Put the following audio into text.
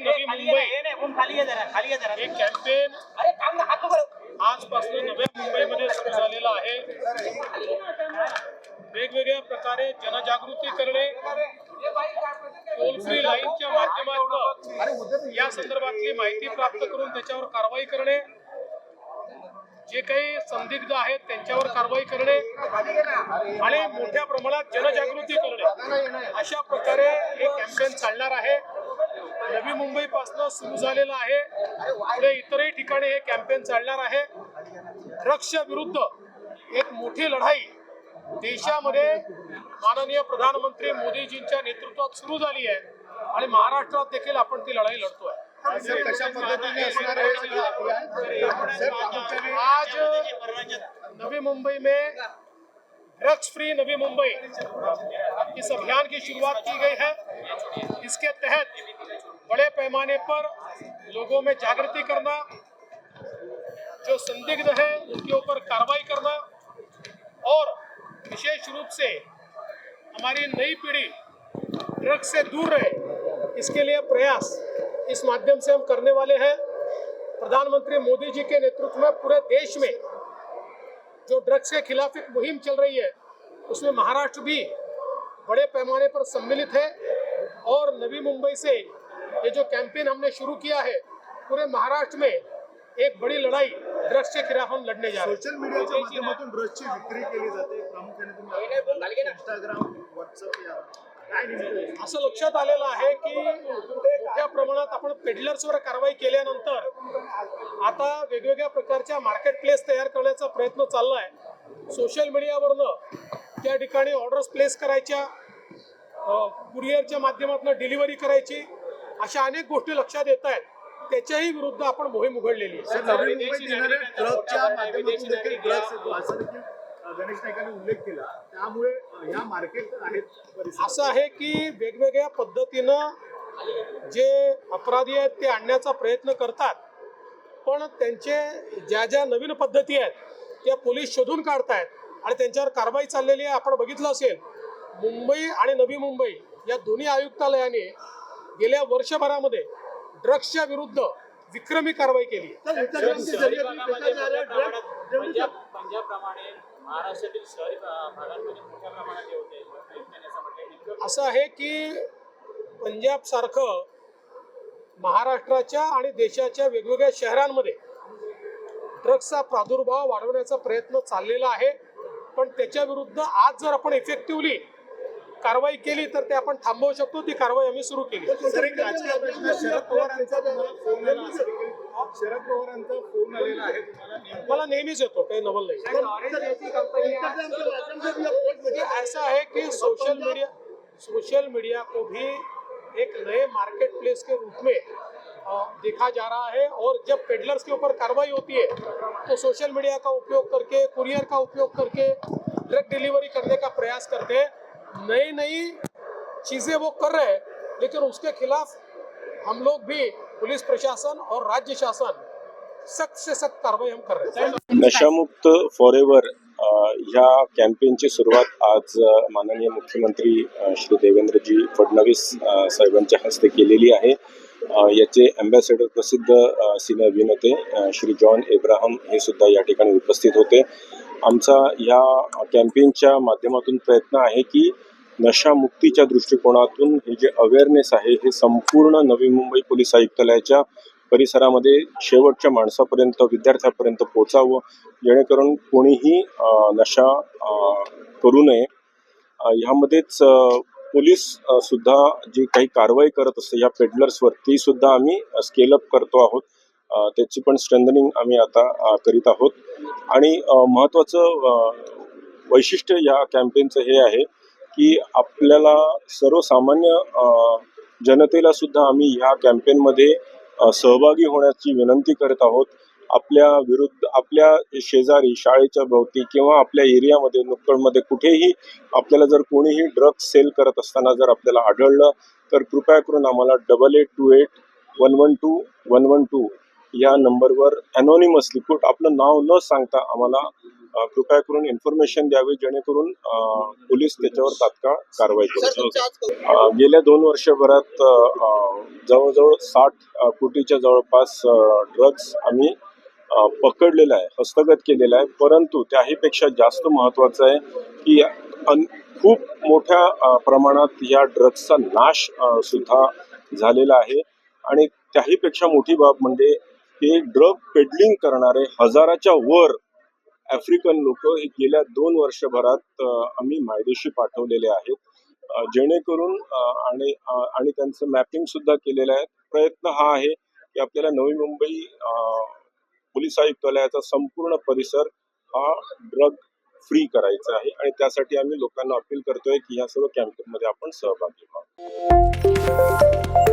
नवी मुंबई. हे कॅम्पेन अरे काम ना हात पकड. आजपासून नव्या मुंबईमध्ये सुरू झालेलं आहे. वेगवेगळ्या प्रकारे जनजागृती करणे टोल फ्री लाईनच्या माध्यमातून या संदर्भातली माहिती प्राप्त करून त्याच्यावर कारवाई करणे जे काही संदिग्ध आहेत त्यांच्यावर कारवाई करणे आणि मोठ्या प्रमाणात जनजागृती करणे. अशा प्रकारे हे कॅम्पेन चालणार आहे. नवी मुंबई पासून सुरू झालेलं आहे. पुढे इतरही ठिकाणी हे कॅम्पेन चालणार आहे. ड्रग्सच्या विरुद्ध एक मोठी लढाई देशामध्ये माननीय प्रधानमंत्री मोदीजींच्या नेतृत्वात सुरू झाली आहे. आणि महाराष्ट्रात देखील आपण ती लढाई लढतोय. सर कशा पद्धतीने असणार आहे सगळं अभियान सर प्रामुख्याने आज नवी मुंबई में ड्रग्स फ्री नवी मुंबई इस अभियान की शुरुआत की गई है इसके तहत बड़े पैमाने पर लोगों में जागृति करना जो संदिग्ध है उनके ऊपर कार्रवाई करना और विशेष रूप से हमारी नई पीढ़ी ड्रग्स से दूर रहे इसके लिए प्रयास इस माध्यम से हम करने वाले हैं। प्रधानमंत्री मोदी जी के नेतृत्व में पूरे देश में जो ड्रग्स के खिलाफ एक मुहिम चल रही है उसमें महाराष्ट्र भी बड़े पैमाने पर सम्मिलित है और नवी मुंबई से ये जो कैंपेन हमने शुरू किया है पूरे महाराष्ट्र में एक बड़ी लड़ाई ड्रग्स के खिलाफ हम लड़ने जा रहे हैं। सोशल मीडियाच्या माध्यमातून ड्रग्सची विक्री केली जाते प्रामुख्याने तुम्ही इंस्टाग्राम व्हॉट्सअप या असं लक्षात आलेलं आहे की मोठ्या प्रमाणात आपण पेडलर्सवर कारवाई केल्यानंतर आता वेगवेगळ्या प्रकारच्या मार्केट प्लेस तयार करण्याचा प्रयत्न चालला आहे सोशल मीडियावरनं त्या ठिकाणी ऑर्डर्स प्लेस करायच्या कुरिअरच्या माध्यमातून डिलिव्हरी करायची अशा अनेक गोष्टी लक्षात येत आहेत. त्याच्याही विरुद्ध आपण मोहीम उघडलेली आहे. गणेश उल्लेख केला त्यामुळे ह्या मार्केट आहेत. असं आहे की वेगवेगळ्या पद्धतीनं जे अपराधी आहेत ते आणण्याचा प्रयत्न करतात पण त्यांचे ज्या ज्या नवीन पद्धती आहेत त्या पोलीस शोधून काढतायत आणि त्यांच्यावर कारवाई चाललेली आहे आपण बघितलं असेल मुंबई आणि नवी मुंबई या दोन्ही आयुक्तालयाने गेल्या वर्षभरामध्ये ड्रग्सच्या विरुद्ध विक्रमी कारवाई केली महाराष्ट्रातील शहरी भागांमध्ये मोठ्या प्रमाणात हे होते. असं आहे की पंजाब सारखं महाराष्ट्राच्या आणि देशाच्या वेगवेगळ्या शहरांमध्ये ड्रग्सचा प्रादुर्भाव वाढवण्याचा प्रयत्न चाललेला आहे. पण त्याच्या विरुद्ध आज जर आपण इफेक्टिव्हली कारवाई केली तर ते आपण थांबवू शकतो. ती कारवाई आम्ही सुरू केली. शरद पवारांचा फ़ोन आलेला आहे तुम्हाला मला नेहमीच येतो काही नवल नाही. ऐसा है कि सोशल मीडिया सोशल मीडिया को भी एक नए मार्केट प्लेस के रूप में देखा जा रहा है और जब पेडलर्स के ऊपर कार्रवाई होती है तो सोशल मीडिया का उपयोग करके कुरियर का उपयोग करके ड्रग डिलीवरी करने का प्रयास करते हैं। नई नई चीज़ें वो कर रहे हैं लेकिन उसके खिलाफ हम लोग भी पुलिस प्रशासन और राज्य शासन सख्त से सख्त कार्रवाई हम कर रहे हैं। नशामुक्त फॉर एव्हर ह्या कॅम्पेनची सुरुवात आज माननीय मुख्यमंत्री श्री देवेंद्रजी फडणवीस साहेबांच्या हस्ते केलेली आहे. याचे अँबॅसेडर प्रसिद्ध सिने अभिनेते श्री जॉन एब्राहम हे सुद्धा या ठिकाणी उपस्थित होते. आमचा या कॅम्पेनच्या माध्यमातून प्रयत्न आहे की नशामुक्तीच्या दृष्टिकोनातून हे जे अवेअरनेस आहे हे संपूर्ण नवी मुंबई पोलीस आयुक्तालयाच्या परिसरामध्ये शेवटच्या माणसापर्यंत विद्यार्थ्यापर्यंत पोचावं जेणेकरून कोणीही नशा करू नये. ह्यामध्येच पोलीस सुद्धा जी काही कारवाई करत असते या पेडलर्सवर ती सुद्धा आम्ही स्केलअप करतो आहोत. त्याची पण स्ट्रेंथनिंग आम्ही आता करीत आहोत. आणि महत्त्वाचं वैशिष्ट्य या कॅम्पेनचं हे आहे की आपल्याला सर्वसामान्य जनतेला सुद्धा आम्ही ह्या कॅम्पेनमध्ये सहभागी होण्याची विनंती करत आहोत. आपल्या विरुद्ध आपल्या शेजारी शाळेच्या भोवती किंवा आपल्या एरियामध्ये नुक्कडमध्ये कुठेही आपल्याला जर कोणीही ड्रग्ज सेल करत असताना जर आपल्याला आढळलं तर कृपया करून आम्हाला double eight two eight one one two one one two या नंबरवर अनॉनिमसली कुठ आपलं नाव न सांगता आम्हाला कृपया करून इन्फॉर्मेशन द्यावी जेणेकरून पोलीस त्याच्यावर तात्काळ कारवाई करू. अ, गेल्या दोन वर्षभरात जवळजवळ साठ कोटीच्या जवळपास ड्रग्ज आम्ही पकडलेला आहे हस्तगत केलेला आहे. परंतु त्याहीपेक्षा जास्त महत्त्वाचं आहे की अन- खूप मोठ्या प्रमाणात या ड्रग्जचा नाश सुद्धा झालेला आहे. आणि त्याहीपेक्षा मोठी बाब म्हणजे हे ड्रग पेडलिंग करणारे हजाराच्या वर आफ्रिकन लोक हे गेल्या दोन वर्षभरात आम्ही मायदेशी पाठवलेले आहेत. जेणेकरून आणि आणि त्यांचं मॅपिंग सुद्धा केलेलं आहे. प्रयत्न हा आहे की आपल्याला नवी मुंबई पोलीस आयुक्तालयाचा संपूर्ण परिसर हा ड्रग फ्री करायचा आहे. आणि त्यासाठी आम्ही लोकांना अपील करतोय की ह्या सर्व कॅम्पेनमध्ये आपण सहभागी व्हावं.